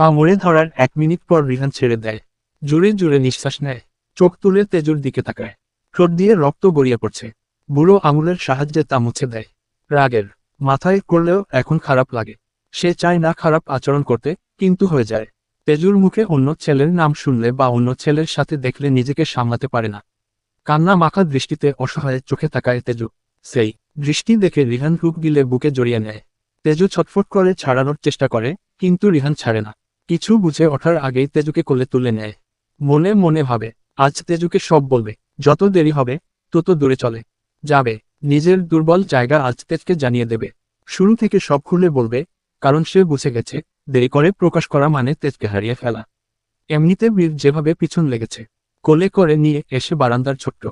কামড়ে ধরার এক মিনিট পর রিহান ছেড়ে দেয়। জোরে জোরে নিঃশ্বাস নেয়। চোখ তুলে তেজুর দিকে তাকায়। ঠোঁট দিয়ে রক্ত গড়িয়ে পড়ছে। বুড়ো আঙুলের সাহায্যে তা মুছে দেয়। রাগের মাথায় করলেও এখন খারাপ লাগে। সে চায় না খারাপ আচরণ করতে, কিন্তু হয়ে যায়। তেজুর মুখে অন্য ছেলের নাম শুনলে বা অন্য ছেলের সাথে দেখলে নিজেকে সামলাতে পারে না। কান্না মাখা দৃষ্টিতে অসহায় চোখে তাকায় তেজু। সেই দৃষ্টি দেখে রিহান রূপ গিলে বুকে জড়িয়ে নেয়। তেজু ছটফট করে ছাড়ানোর চেষ্টা করে, কিন্তু রিহান ছাড়ে না। কিছু বুঝে ওঠার আগেই তেজুকে কোলে তুলে নেয়। মনে মনে ভাবে, আজ তেজুকে সব বলবে, যত দেরি হবে, তত দূরে চলে। যাবে, নিজের দুর্বল জায়গা আজ তেজকে জানিয়ে দেবে। শুরু থেকে সব খুলে বলবে, কারণ সে বুঝে গেছে, দেরি করে প্রকাশ করা মানে তেজকে হারিয়ে ফেলা। এমনিতে বীর যেভাবে পিছন লেগেছে, কোলে করে নিয়ে এসে বারান্দার ছোট্ট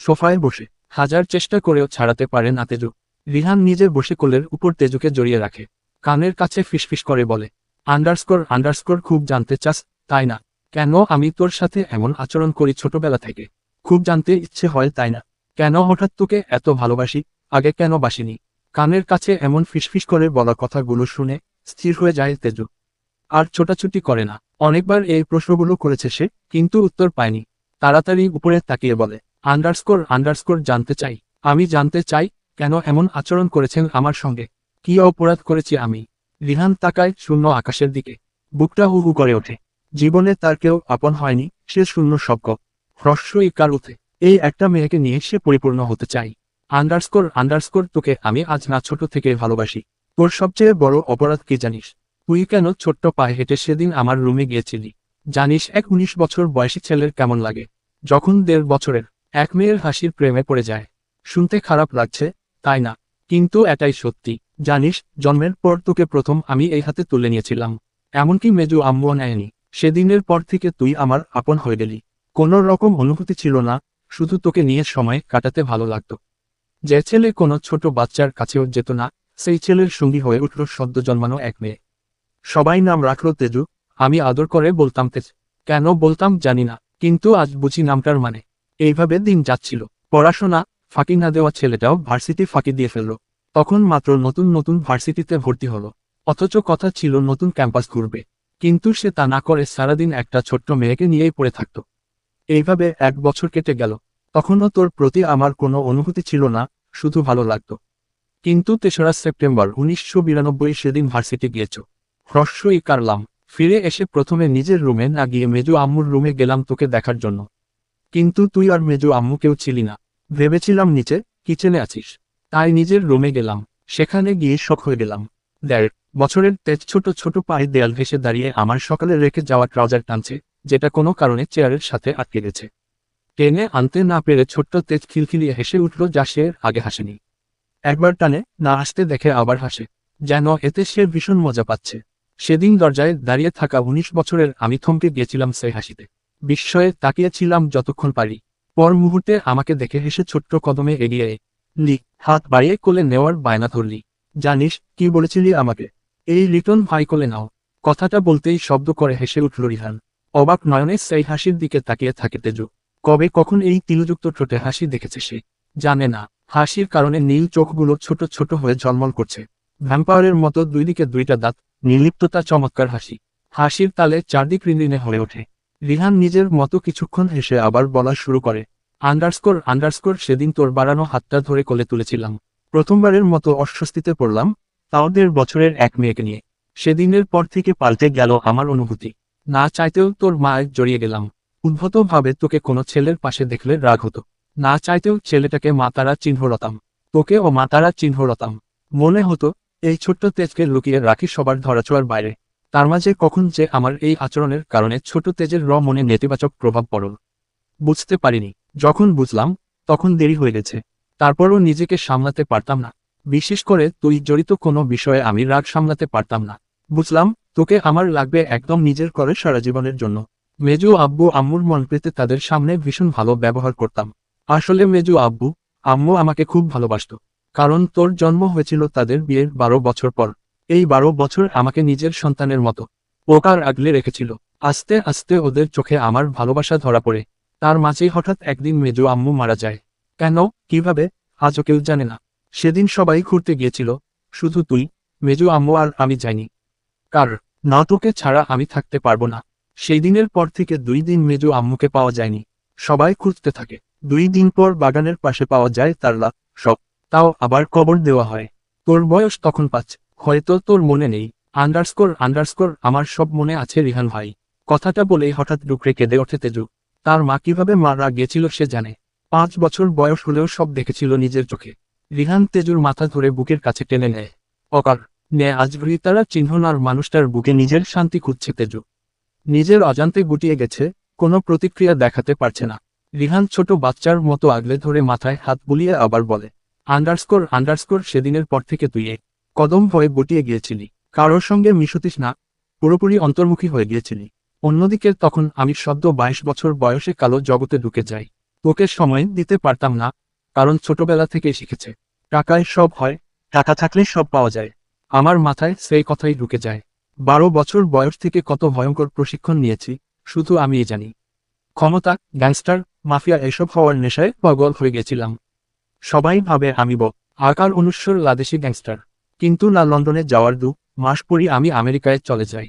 সোফায় বসে হাজার চেষ্টা করেও ছাড়াতে পারে না তেজু। রিহান নিজে বসে কোলের উপর তেজুকে জড়িয়ে রাখে, কানের কাছে ফিসফিস করে বলে আন্ডারস্কোর আন্ডারস্কোর খুব জানতে চাস, তাই না? কেন আমি তোর সাথে এমন আচরণ করি ছোটবেলা থেকে? খুব জানতে ইচ্ছে হয়, তাই না? কেন হঠাৎ তোকে এত ভালোবাসি? আগে কেন বাসিনি? কানের কাছে এমন ফিসফিস করে বলা কথাগুলো শুনে স্থির হয়ে যায় তেজু। আর ছোটাছুটি করে না। অনেকবার এই প্রশ্নগুলো করেছে সে, কিন্তু উত্তর পায়নি। তাড়াতাড়ি উপরে তাকিয়ে বলে, আন্ডারস্কোর আন্ডারস্কোর জানতে চাই। আমি জানতে চাই কেন এমন আচরণ করেছেন আমার সঙ্গে? কি অপরাধ করেছি আমি? রিহান তাকায় শূন্য আকাশের দিকে। বুকটা হু করে ওঠে। জীবনে তার কেউ আপন হয়নি, সে শূন্য শব্দ হ্রস্ব ইকার উঠে। এই একটা মেয়েকে নিয়ে সে পরিপূর্ণ হতে চাই আন্ডারস্কোর আন্ডারস্কোর, তোকে আমি আজ না ছোট থেকে ভালোবাসি। তোর সবচেয়ে বড় অপরাধ কি জানিস? তুই কেন ছোট্ট পায়ে হেঁটে সেদিন আমার রুমে গিয়েছিলি? জানিস এক উনিশ বছর বয়সী ছেলের কেমন লাগে? যখন দেড় বছরের, এক মেয়ের হাসির প্রেমে পড়ে যায়। শুনতে খারাপ লাগছে, তাই না? কিন্তু এটাই সত্যি। জানিস, জন্মের পর তোকে প্রথম আমি এই হাতে তুলে নিয়েছিলাম। এমনকি মেজু আম্মুও নেয়নি। সেদিনের পর থেকে তুই আমার আপন হয়ে গেলি। কোনো রকম অনুভূতি ছিল না, শুধু তোকে নিয়ে সময় কাটাতে ভালো লাগত। যে ছেলে কোনো ছোট বাচ্চার কাছেও যেত না, সেই ছেলের সঙ্গী হয়ে উঠল সদ্য জন্মানো এক মেয়ে। সবাই নাম রাখল তেজু। আমি আদর করে বলতাম, তেজ, কেন বলতাম জানি না, কিন্তু আজ বুঝি নামটার মানে। এইভাবে দিন যাচ্ছিল। পড়াশোনা ফাঁকি না দেওয়া ছেলেটাও ভার্সিটি ফাঁকি দিয়ে ফেলল। তখন মাত্র নতুন নতুন ভার্সিটিতে ভর্তি হলো। অথচ কথা ছিল নতুন ক্যাম্পাস ঘুরবে। কিন্তু সে তা না করে সারাদিন একটা ছোট্ট মেয়েকে নিয়েই পড়ে থাকত। এইভাবে এক বছর কেটে গেল। তখনও তোর প্রতি আমার কোনো অনুভূতি ছিল না, শুধু ভালো লাগত। কিন্তু তেসরা সেপ্টেম্বর উনিশশো বিরানব্বই সেদিন ভার্সিটি গিয়েছ। হ্রস্বই কারলাম। ফিরে এসে প্রথমে নিজের রুমে না গিয়ে মেজু আম্মুর রুমে গেলাম তোকে দেখার জন্য। কিন্তু তুই আর মেজু আম্মু কেউ ছিলি না। ভেবেছিলাম নিচে কিচেনে আছিস। তাই নিজের রুমে গেলাম। সেখানে গিয়ে শখ হয়ে গেলাম। দেড় বছরের তেজ ছোট ছোট পায়ে দেয়াল ঘেসে দাঁড়িয়ে আমার সকালে রেখে যাওয়া ট্রাউজার টানছে, যেটা কোনো কারণে চেয়ারের সাথে আটকে গেছে। টেনে আনতে না পেরে ছোট্ট তেজ খিলখিলিয়ে হেসে উঠল যা সে আগে হাসেনি। একবার টানে, না আসতে দেখে আবার হাসে, যেন এতে সে ভীষণ মজা পাচ্ছে। সেদিন দরজায় দাঁড়িয়ে থাকা উনিশ বছরের আমি থমকে গিয়েছিলাম সেই হাসিতে। বিস্ময়ে তাকিয়েছিলাম যতক্ষণ পারি। পর মুহূর্তে আমাকে দেখে হেসে ছোট্ট কদমে এগিয়ে লি হাত বাড়িয়ে কোলে নেওয়ার বায়না ধরলি। জানিস, কি বলেছিলি আমাকে? এই লিটন ভাই কোলে নাও। কথাটা বলতেই শব্দ করে হেসে উঠল রিহান। অবাক নয়নে সেই হাসির দিকে তাকিয়ে থাকে তেজু। কবে কখন এই তিলযুক্ত ঠোঁটে হাসি দেখেছে সে? জানে না। হাসির কারণে নীল চোখগুলো ছোট ছোট হয়ে ঝলমল করছে। ভ্যাম্পায়ারের মতো দুই দিকে দুইটা দাঁত, নির্লিপ্ততা চমৎকার হাসি। হাসির তালে চারদিক রিনরিনে হয়ে ওঠে। রিহান নিজের মতো কিছুক্ষণ হেসে আবার বলা শুরু করে। আন্ডারস্কোর আন্ডারস্কোর সেদিন তোর বাড়ানো হাতটা ধরে কোলে তুলেছিলাম। প্রথমবারের মতো অস্বস্তিতে পড়লাম, তাও দেড় বছরের এক মেয়েকে নিয়ে। সেদিনের পর থেকে পাল্টে গেল আমার অনুভূতি। না চাইতেও তোর মায়ের জড়িয়ে গেলাম। উদ্ভূতভাবে তোকে কোনো ছেলের পাশে দেখলে রাগ হতো। না চাইতেও ছেলেটাকে মাতারা চিহ্নরতাম। তোকে ও মাতারা চিহ্নরতাম। মনে হতো, এই ছোট্ট তেজকে লুকিয়ে রাখি সবার ধরাছোঁয়ার বাইরে। তার মাঝে কখন যে আমার এই আচরণের কারণে ছোট তেজের র মনে নেতিবাচক প্রভাব পড়ল। বুঝতে পারিনি। যখন বুঝলাম, তখন দেরি হয়ে গেছে। তারপরও নিজেকে সামলাতে পারতাম না। বিশেষ করে তুই জড়িত কোনো বিষয়ে আমি রাগ সামলাতে পারতাম না। বুঝলাম, তোকে আমার লাগবে একদম নিজের করে সারা জীবনের জন্য। মেজু আব্বু আম্মুর মন পেতে তাদের সামনে ভীষণ ভালো ব্যবহার করতাম। আসলে মেজু আব্বু, আম্মু আমাকে খুব ভালোবাসতো। কারণ তোর জন্ম হয়েছিল তাদের বিয়ের বারো বছর পর। এই বারো বছর আমাকে নিজের সন্তানের মতো। পোকার আগলে রেখেছিল। আস্তে আস্তে ওদের চোখে আমার ভালোবাসা ধরা পড়ে। তার মাঝেই হঠাৎ একদিন মেজু আম্মু মারা যায়। কেন? কীভাবে? আজও কেউ জানে না। সেদিন সবাই ঘুরতে গিয়েছিল। শুধু তুই, মেজু আম্মু আর আমি যাইনি। কার? নাটকে ছাড়া আমি থাকতে পারব না। সেই দিনের পর থেকে দুই দিন মেজো আম্মুকে পাওয়া যায়নি। সবাই খুঁজতে থাকে। দুই দিন পর বাগানের পাশে পাওয়া যায় তার লাশ সব। তাও আবার কবর দেওয়া হয়। তোর বয়স তখন পাঁচ। হয়তো তোর মনে নেই। আন্ডারস্কোর আন্ডারস্কোর, আমার সব মনে আছে রিহান ভাই। কথাটা বলেই হঠাৎ ডুকরে কেঁদে ওঠে তেজু। তার মা কীভাবে মারা গেছিল সে জানে। পাঁচ বছর বয়স হলেও সব দেখেছিল নিজের চোখে। রিহান তেজুর মাথা ধরে বুকের কাছে টেনে নেয়। অকার, নে আজ তারা চিহ্ননার মানুষটার বুকে নিজের শান্তি খুঁজছে তেজু। নিজের অজান্তে গুটিয়ে গেছে, কোনো প্রতিক্রিয়া দেখাতে পারছে না। রিহান ছোট বাচ্চার মতো আগলে ধরে মাথায় হাত বুলিয়ে আবার বলে, আন্ডারস্কোর আন্ডারস্কোর, সেদিনের পর থেকে তুই কদম ভয়ে গুটিয়ে গিয়েছিলি। কারোর সঙ্গে মিশতিস না, পুরোপুরি অন্তর্মুখী হয়ে গিয়েছিলি। অন্যদিকে তখন আমি সদ্য বাইশ বছর বয়সে কালো জগতে ঢুকে যাই। তোকে সময় দিতে পারতাম না, কারণ ছোটবেলা থেকে শিখেছে। টাকায় সব হয়, টাকা থাকলে সব পাওয়া যায়। আমার মাথায় সেই কথাই ঢুকে যায়। বারো বছর বয়স থেকে কত ভয়ঙ্কর প্রশিক্ষণ নিয়েছি, শুধু আমিই জানি। ক্ষমতা, গ্যাংস্টার, মাফিয়া এসব হওয়ার নেশায় পাগল হয়ে গেছিলাম। সবাই ভাবে আমি ব আকার অনুস্বর লাদেশি গ্যাংস্টার। কিন্তু না লন্ডনে যাওয়ার দু, মাস পরই আমি আমেরিকায় চলে যাই।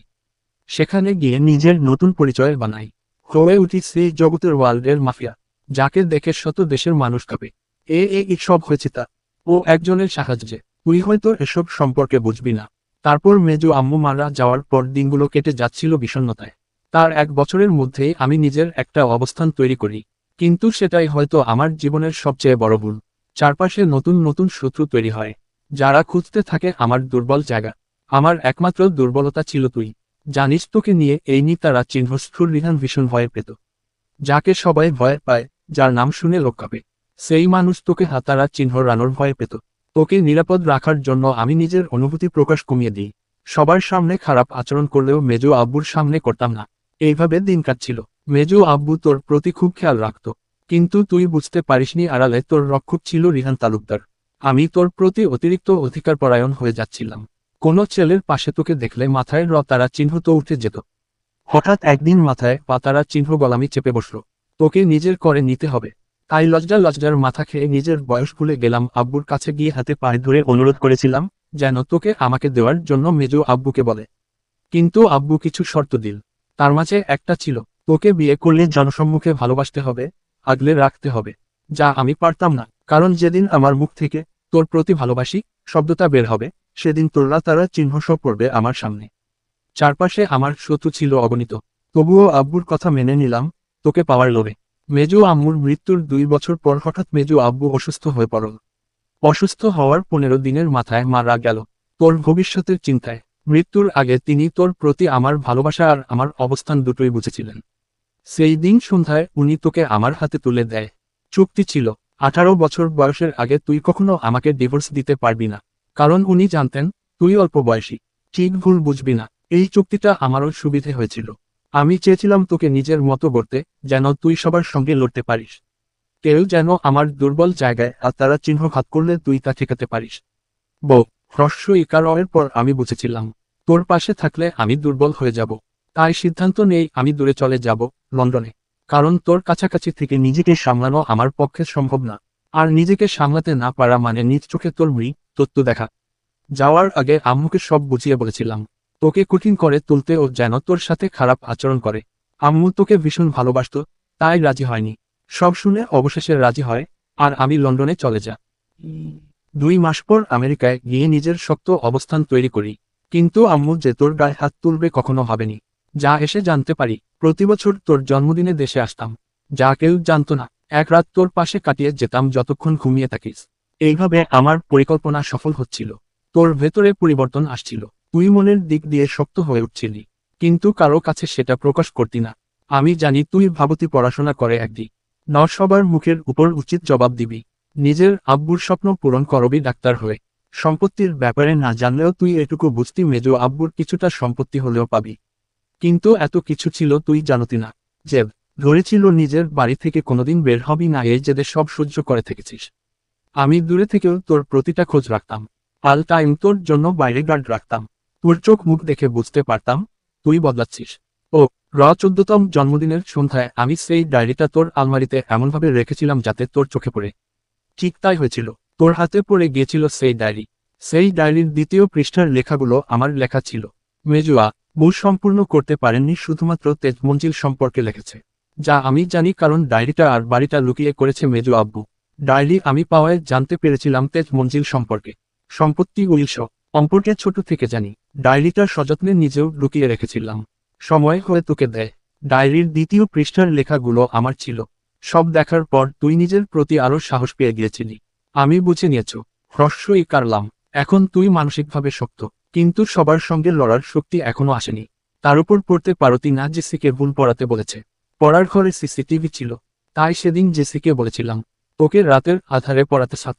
সেখানে গিয়ে নিজের নতুন পরিচয় বানাই। হয়ে উঠি সেই জগতের ওয়ার্ল্ডের মাফিয়া, যাকে দেখে শত দেশের মানুষ কাঁপে এ এ ই সব হয়েছে তা। ও একজনের সাহায্যে। তুই হয়তো এসব সম্পর্কে বুঝবি না। তারপর মেজো আম্মু মারা যাওয়ার পর দিনগুলো কেটে যাচ্ছিল বিষণ্ণতায়। তার এক বছরের মধ্যেই আমি নিজের একটা অবস্থান তৈরি করি। কিন্তু সেটাই হয়তো আমার জীবনের সবচেয়ে বড় ভুল। চারপাশে নতুন নতুন শত্রু তৈরি হয়। যারা খুঁজতে থাকে আমার দুর্বল জায়গা। আমার একমাত্র দুর্বলতা ছিল তুই। জানিস তোকে নিয়ে এই নি তারা চিহ্নস্থুর রিহান ভীষণ ভয় পেত। যাকে সবাই ভয় পায়, যার নাম শুনে লোক কাঁপে। সেই মানুষ তোকে হাতারা চিহ্ন রানোর ভয় পেত। তোকে নিরাপদ রাখার জন্য আমি নিজের অনুভূতি প্রকাশ কমিয়ে দিই। সবার সামনে খারাপ আচরণ করলেও মেজো আব্বুর সামনে করতাম না। এইভাবে দিন কাটছিল। মেজো আব্বু তোর প্রতি খুব খেয়াল রাখত। কিন্তু তুই বুঝতে পারিসনি আড়ালে তোর রক্ষক ছিল রিহান তালুকদার। আমি তোর প্রতি অতিরিক্ত অধিকার পরায়ণ হয়ে যাচ্ছিলাম। কোনো ছেলের পাশে তোকে দেখলে মাথায় র তারা চিহ্ন তো উঠে যেত। হঠাৎ একদিন মাথায় পাতারা চিহ্ন গলামি চেপে বসল। তোকে নিজের করে নিতে হবে। তাই লজ্জা লজ্জার মাথা খেয়ে নিজের বয়স ভুলে গেলাম আব্বুর কাছে গিয়ে হাতে পায়ে ধরে অনুরোধ করেছিলাম, যেন তোকে আমাকে দেওয়ার জন্য মেজো আব্বুকে বলে। কিন্তু আব্বু কিছু শর্ত দিল। তার মাঝে একটা ছিল, তোকে বিয়ে করলে জনসম্মুখে ভালোবাসতে হবে, আগলে রাখতে হবে, যা আমি পারতাম না। কারণ যেদিন আমার মুখ থেকে তোর প্রতি ভালোবাসি, শব্দটা বের হবে। সেদিন তারা চিহ্ন সব পড়বে আমার সামনে। চারপাশে আমার শত্রু ছিল অগণিত। তবুও আব্বুর কথা মেনে নিলাম, তোকে পাওয়ার লোভে। মেজু আম্মুর মৃত্যুর দুই বছর পর হঠাৎ মেজু আব্বু অসুস্থ হয়ে পড়ল। অসুস্থ হওয়ার পনেরো দিনের মাথায় মারা গেল তোর ভবিষ্যতের চিন্তায়। মৃত্যুর আগে তিনি তোর প্রতি আমার ভালোবাসা আর আমার অবস্থান দুটোই বুঝেছিলেন। সেই দিন সন্ধ্যায় উনি তোকে আমার হাতে তুলে দেয়। চুক্তি ছিল, আঠারো বছর বয়সের আগে তুই কখনো আমাকে ডিভোর্স দিতে পারবি না। কারণ উনি জানতেন, তুই অল্প বয়সী। ঠিক ভুল বুঝবি না। এই চুক্তিটা আমারও সুবিধে হয়েছিল। আমি চেয়েছিলাম তোকে নিজের মতো করতে যেন তুই সবার সঙ্গে লড়তে পারিস। কেউ যেন আমার দুর্বল জায়গায় আর তারা চিহ্ন ঘাত করলে তুই তা ঠেকাতে পারিস। বউ, হ্রস্ব ইকারের পর আমি বুঝেছিলাম, তোর পাশে থাকলে আমি দুর্বল হয়ে যাব। তাই সিদ্ধান্ত নেই আমি দূরে চলে যাব, লন্ডনে। কারণ তোর কাছাকাছি থেকে নিজেকে সামলানো আমার পক্ষে সম্ভব না। আর নিজেকে সামলাতে না পারা মানে নিজ চোখে তোর মৃ তত্ত্ব দেখা। যাওয়ার আগে আম্মুকে সব বুঝিয়ে বলেছিলাম, তোকে কঠিন করে তুলতে ও যেন তোর সাথে খারাপ আচরণ করে। আম্মু তোকে ভীষণ ভালোবাসত, তাই রাজি হয়নি। সব শুনে অবশেষে রাজি হয়, আর আমি লন্ডনে চলে যা দুই মাস পর আমেরিকায় গিয়ে নিজের শক্ত অবস্থান তৈরি করি। কিন্তু আম্মু যে তোর গায়ে হাত তুলবে কখনো হবেনি যা এসে জানতে পারি, প্রতি বছর তোর জন্মদিনে দেশে আসতাম। যা কেউ জানতো না, এক রাত তোর পাশে কাটিয়ে যেতাম যতক্ষণ ঘুমিয়ে থাকিস। এইভাবে আমার পরিকল্পনা সফল হচ্ছিল। তোর ভেতরে পরিবর্তন আসছিল। তুই মনের দিক দিয়ে শক্ত হয়ে উঠছিলি। কিন্তু কারও কাছে সেটা প্রকাশ করতি না। আমি জানি তুই ভাবতি পড়াশোনা করে একদিক ন সবার মুখের উপর উচিত জবাব দিবি। নিজের আব্বুর স্বপ্ন পূরণ করবি ডাক্তার হয়ে। সম্পত্তির ব্যাপারে না জানলেও তুই এটুকু বুঝতি মেজো আব্বুর কিছুটা সম্পত্তি হলেও পাবি। কিন্তু এত কিছু ছিল তুই জানতি না। যে ধরেছিল নিজের বাড়ি থেকে কোনোদিন বের হবি না, এই জেদে সব সহ্য করে থেকেছিস। আমি দূরে থেকেও তোর প্রতিটা খোঁজ রাখতাম। আল টাইম তোর জন্য বাইরে গার্ড রাখতাম। তোর চোখ মুখ দেখে বুঝতে পারতাম, তুই বদলাচ্ছিস। ও, র চোদ্দতম জন্মদিনের সন্ধ্যায় আমি সেই ডায়েরিটা তোর আলমারিতে এমনভাবে রেখেছিলাম যাতে তোর চোখে পড়ে। ঠিক তাই হয়েছিল। তোর হাতে পড়ে গিয়েছিল সেই ডায়েরি। সেই ডায়েরির দ্বিতীয় পৃষ্ঠার লেখাগুলো আমার লেখা ছিল। মেজুয়া বই সম্পূর্ণ করতে পারেননি, শুধুমাত্র তেজ মঞ্জিল সম্পর্কে লিখেছে। যা আমি জানি কারণ ডায়েরিটা আর বাড়িটা লুকিয়ে করেছে মেজু আব্বু। ডায়েরি আমি পাওয়ায় জানতে পেরেছিলাম তেজ মঞ্জিল সম্পর্কে। সম্পত্তি উইলস সম্পর্কে ছোট থেকে জানি। ডায়েরিটা সযত্নে নিজেও লুকিয়ে রেখেছিলাম। সময় হয়ে তোকে দেয়। ডায়েরির দ্বিতীয় পৃষ্ঠার লেখাগুলো আমার ছিল। সব দেখার পর তুই নিজের প্রতি আরও সাহস পেয়ে গিয়েছিলি। আমি বুঝে নিয়েছ, হ্রস্বই কারলাম। এখন তুই মানসিকভাবে শক্ত। কিন্তু সবার সঙ্গে লড়ার শক্তি এখনও আসেনি। তার উপর পড়তে পারতি না জেসিকে ভুল পড়াতে বলেছে। পড়ার ঘরে সিসিটিভি ছিল। তাই সেদিন জেসিকে বলেছিলাম তোকে রাতের আধারে পড়াতে সাথ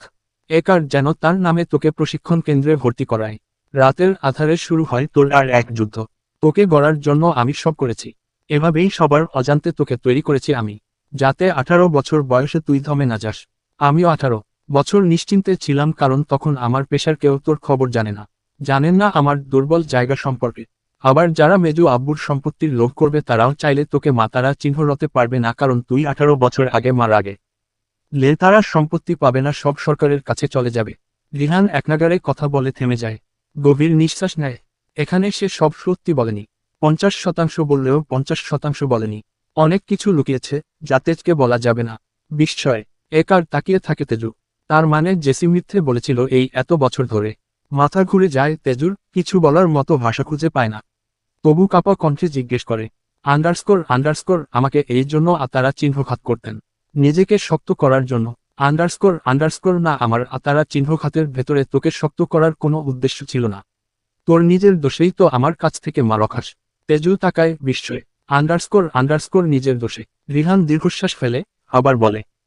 একার যেন তার নামে তোকে প্রশিক্ষণ কেন্দ্রে ভর্তি করায়। রাতের আধারে শুরু হয় তোর আর এক যুদ্ধ। তোকে গড়ার জন্য আমি সব করেছি। এভাবেই সবার অজান্তে তোকে তৈরি করেছি আমি। যাতে আঠারো বছর বয়সে তুই ধমে না যাস। আমিও আঠারো বছর নিশ্চিন্তে ছিলাম কারণ তখন আমার পেশার কেউ তোর খবর জানে না। জানেন না আমার দুর্বল জায়গা সম্পর্কে। আবার যারা মেজু আব্বুর সম্পত্তির লোভ করবে তারাও চাইলে তোকে মাতারা চিহ্নরতে পারবে না কারণ তুই আঠারো বছর আগে মার আগে লে তারা সম্পত্তি পাবে না, সব সরকারের কাছে চলে যাবে। রিহান একনাগারে কথা বলে থেমে যায়। গভীর নিঃশ্বাস নেয়। এখানে সে সব সত্যি বলেনি। পঞ্চাশ শতাংশ বললেও পঞ্চাশ শতাংশ বলেনি। অনেক কিছু লুকিয়েছে, যা তেজকে বলা যাবে না। বিস্ময়। একার তাকিয়ে থাকে তেজু? তার মানে জেসি মিথ্যে বলেছিল এই এত বছর ধরে। মাথা ঘুরে যায় তেজুর, কিছু বলার মতো ভাষা খুঁজে পায় না। তবু কাপা কণ্ঠে জিজ্ঞেস করে, আন্ডারস্কোর আন্ডারস্কোর, আমাকে এই জন্য আতারা চিহ্নঘাত করতেন। নিজেকে শক্ত করার জন্য। আন্ডারস্কোর আন্ডারস্কোর না আমার আতারা চিহ্নখাতের ভেতরে তোকে শক্ত করার কোনো উদ্দেশ্য ছিল না। তোর নিজের দোষেই তো আমার কাছ থেকে মারখাস তেজু তাকায় বিস্ময়ে। আন্ডারস্কোর আন্ডারস্কোর নিজের দোষে। রিহান দীর্ঘশ্বাস ফেলে আবার বলে